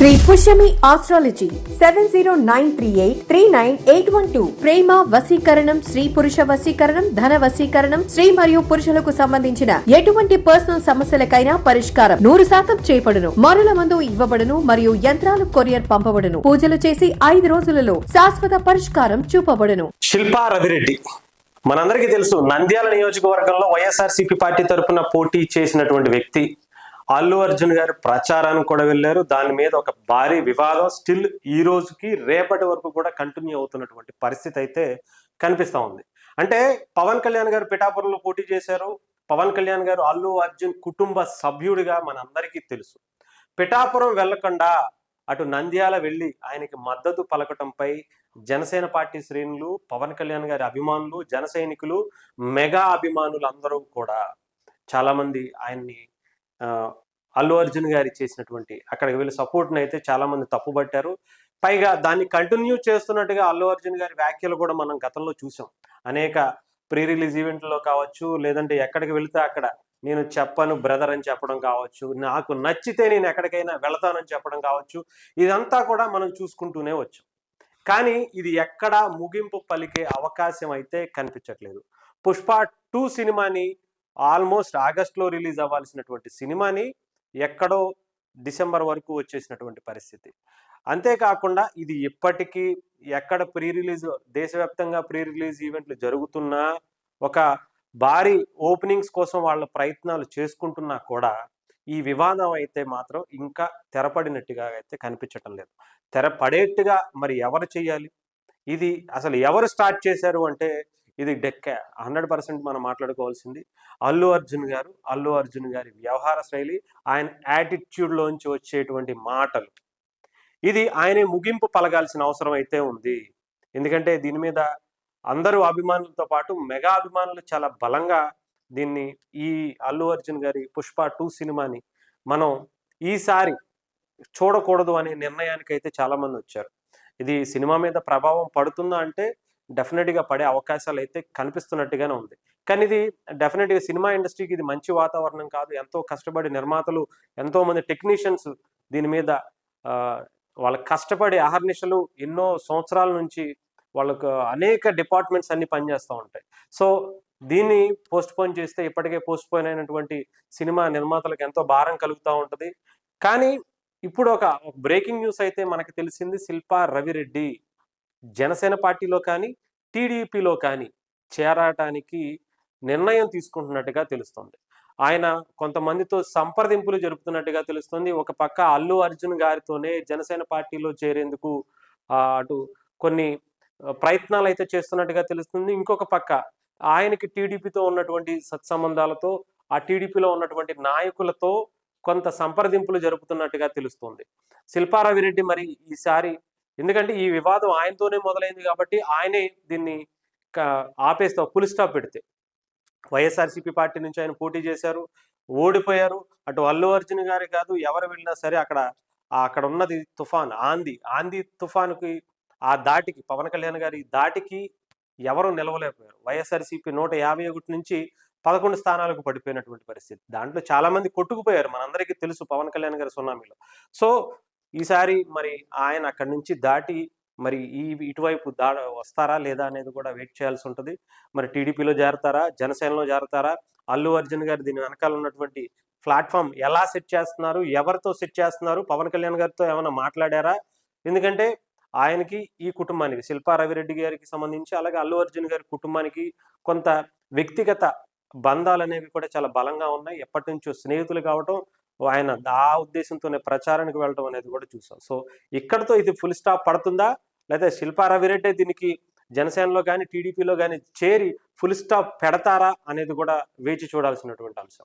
Shri Pushyami astrology seven zero nine three eight three nine eight one two. ప్రేమ వశీకరణం స్త్రీ పురుష వశీకరణం ధన వశీకరణం స్త్రీ మరియు పురుషులకు సంబంధించిన ఎటువంటి పర్సనల్ సమస్యలకైనా పరిష్కారం నూరు శాతం చేపడును. మరుల మందు ఇవ్వబడును మరియు యంత్రాలు కొరియర్ పంపబడును. పూజలు చేసి ఐదు రోజులలో శాశ్వత పరిష్కారం చూపబడును. శిల్పా రవిరెడ్డి. మనందరికీ తెలుసు నంద్యాల నియోజకవర్గంలో వైఎస్ఆర్సీపీ పార్టీ తరఫున పోటీ చేసినటువంటి వ్యక్తి అల్లు అర్జున్ గారు ప్రచారానికి కూడా వెళ్ళారు. దాని మీద ఒక భారీ వివాదం. స్టిల్ ఈ రోజుకి రేపటి వరకు కూడా కంటిన్యూ అవుతున్నటువంటి పరిస్థితి అయితే కనిపిస్తూ ఉంది. అంటే పవన్ కళ్యాణ్ గారు పిఠాపురంలో పోటీ చేశారు. పవన్ కళ్యాణ్ గారు అల్లు అర్జున్ కుటుంబ సభ్యుడిగా మనందరికీ తెలుసు. పిఠాపురం వెళ్ళకుండా అటు నంద్యాల వెళ్ళి ఆయనకి మద్దతు పలకటంపై జనసేన పార్టీ శ్రేణులు పవన్ కళ్యాణ్ గారి అభిమానులు జన సైనికులు మెగా అభిమానులు అందరూ కూడా చాలామంది ఆయన్ని అల్లు అర్జున్ గారి చేసినటువంటి అక్కడికి వెళ్ళి సపోర్ట్ని అయితే చాలామంది తప్పుబట్టారు. పైగా దాన్ని కంటిన్యూ చేస్తున్నట్టుగా అల్లు అర్జున్ గారి వ్యాఖ్యలు కూడా మనం గతంలో చూసాం. అనేక ప్రీ రిలీజ్ ఈవెంట్లో కావచ్చు లేదంటే ఎక్కడికి వెళితే అక్కడ నేను చెప్పను బ్రదర్ అని చెప్పడం కావచ్చు నాకు నచ్చితే నేను ఎక్కడికైనా వెళతానని చెప్పడం కావచ్చు ఇదంతా కూడా మనం చూసుకుంటూనే వచ్చాం. కానీ ఇది ఎక్కడా ముగింపు పలికే అవకాశం అయితే కనిపించట్లేదు. పుష్ప టూ సినిమాని ఆల్మోస్ట్ ఆగస్ట్లో రిలీజ్ అవ్వాల్సినటువంటి సినిమాని ఎక్కడో డిసెంబర్ వరకు వచ్చేసినటువంటి పరిస్థితి. అంతేకాకుండా ఇది ఇప్పటికీ ఎక్కడ ప్రీ రిలీజ్ దేశవ్యాప్తంగా ప్రీ రిలీజ్ ఈవెంట్లు జరుగుతున్నా ఒక భారీ ఓపెనింగ్స్ కోసం వాళ్ళ ప్రయత్నాలు చేసుకుంటున్నా కూడా ఈ వివాదం అయితే మాత్రం ఇంకా తెరపడినట్టుగా అయితే కనిపించటం లేదు. తెరపడేట్టుగా మరి ఎవరు చేయాలి? ఇది అసలు ఎవరు స్టార్ట్ చేశారు అంటే ఇది డెక్క. హండ్రెడ్ పర్సెంట్ మనం మాట్లాడుకోవాల్సింది అల్లు అర్జున్ గారు అల్లు అర్జున్ గారి వ్యవహార శైలి ఆయన యాటిట్యూడ్లోంచి వచ్చేటువంటి మాటలు. ఇది ఆయనే ముగింపు పలగాల్సిన అవసరం అయితే ఉంది. ఎందుకంటే దీని మీద అందరూ అభిమానులతో పాటు మెగా అభిమానులు చాలా బలంగా దీన్ని ఈ అల్లు అర్జున్ గారి పుష్ప టూ సినిమాని మనం ఈసారి చూడకూడదు అనే నిర్ణయానికి అయితే చాలా మంది వచ్చారు. ఇది సినిమా మీద ప్రభావం పడుతుందా అంటే డెఫినెట్గా పడే అవకాశాలు అయితే కనిపిస్తున్నట్టుగానే ఉంది. కానీ ఇది డెఫినెట్గా సినిమా ఇండస్ట్రీకి ఇది మంచి వాతావరణం కాదు. ఎంతో కష్టపడి నిర్మాతలు ఎంతో మంది టెక్నీషియన్స్ దీని మీద వాళ్ళ కష్టపడి ఆహర్నిశలు ఎన్నో సంవత్సరాల నుంచి వాళ్ళకు అనేక డిపార్ట్మెంట్స్ అన్ని పనిచేస్తూ ఉంటాయి. సో దీన్ని పోస్ట్ పోన్ చేస్తే ఇప్పటికే పోస్ట్ పోన్ అయినటువంటి సినిమా నిర్మాతలకు ఎంతో భారం కలుగుతూ ఉంటుంది. కానీ ఇప్పుడు ఒక బ్రేకింగ్ న్యూస్ అయితే మనకు తెలిసింది శిల్పా రవిరెడ్డి. జనసేన పార్టీలో కానీ టీడీపీలో కానీ చేరటానికి నిర్ణయం తీసుకుంటున్నట్టుగా తెలుస్తుంది. ఆయన కొంతమందితో సంప్రదింపులు జరుపుతున్నట్టుగా తెలుస్తుంది. ఒక పక్క అల్లు అర్జున్ గారితోనే జనసేన పార్టీలో చేరేందుకు అటు కొన్ని ప్రయత్నాలు అయితే చేస్తున్నట్టుగా తెలుస్తుంది. ఇంకొక పక్క ఆయనకి టీడీపీతో ఉన్నటువంటి సత్సంబంధాలతో ఆ టీడీపీలో ఉన్నటువంటి నాయకులతో కొంత సంప్రదింపులు జరుపుతున్నట్టుగా తెలుస్తుంది. శిల్పారావిరెడ్డి మరి ఈసారి ఎందుకంటే ఈ వివాదం ఆయనతోనే మొదలైంది కాబట్టి ఆయనే దీన్ని ఆపేస్తా ఫుల్ స్టాప్ పెడితే. వైఎస్ఆర్సీపీ పార్టీ నుంచి ఆయన పోటీ చేశారు ఓడిపోయారు. అటు అల్లు అర్జున్ గారి కాదు ఎవరు వెళ్ళినా సరే అక్కడ అక్కడ ఉన్నది తుఫాన్ ఆంది. ఆంది తుఫాన్కి ఆ దాటికి పవన్ కళ్యాణ్ గారి దాటికి ఎవరు నిలవలేకపోయారు. వైఎస్ఆర్సీపీ నూట యాభై ఒకటి నుంచి పదకొండు స్థానాలకు పడిపోయినటువంటి పరిస్థితి. దాంట్లో చాలా మంది కొట్టుకుపోయారు మనందరికీ తెలుసు పవన్ కళ్యాణ్ గారి సునామీలో. సో ఈసారి మరి ఆయన అక్కడి నుంచి దాటి మరి ఈ ఇటువైపు దా వస్తారా లేదా అనేది కూడా వెయిట్ చేయాల్సి ఉంటుంది. మరి టీడీపీలో చేరతారా జనసేనలో చేరతారా అల్లు అర్జున్ గారు దీని వెనకాల ఉన్నటువంటి ప్లాట్ఫామ్ ఎలా సెట్ చేస్తున్నారు? ఎవరితో సెట్ చేస్తున్నారు? పవన్ కళ్యాణ్ గారితో ఏమైనా మాట్లాడారా? ఎందుకంటే ఆయనకి ఈ కుటుంబానికి శిల్పా రవిరెడ్డి గారికి సంబంధించి అలాగే అల్లు అర్జున్ గారి కుటుంబానికి కొంత వ్యక్తిగత బంధాలు అనేవి కూడా చాలా బలంగా ఉన్నాయి. ఎప్పటి నుంచో స్నేహితులు కావటం ఆయన ఆ ఉద్దేశంతోనే ప్రచారానికి వెళ్ళడం అనేది కూడా చూసాం. సో ఇక్కడతో ఇది ఫుల్ స్టాప్ పడుతుందా? లేదా శిల్పా రవిరెడ్డి దీనికి జనసేనలో కానీ టీడీపీలో కానీ చేరి ఫుల్ స్టాప్ పెడతారా అనేది కూడా వేచి చూడాల్సినటువంటి అంశం.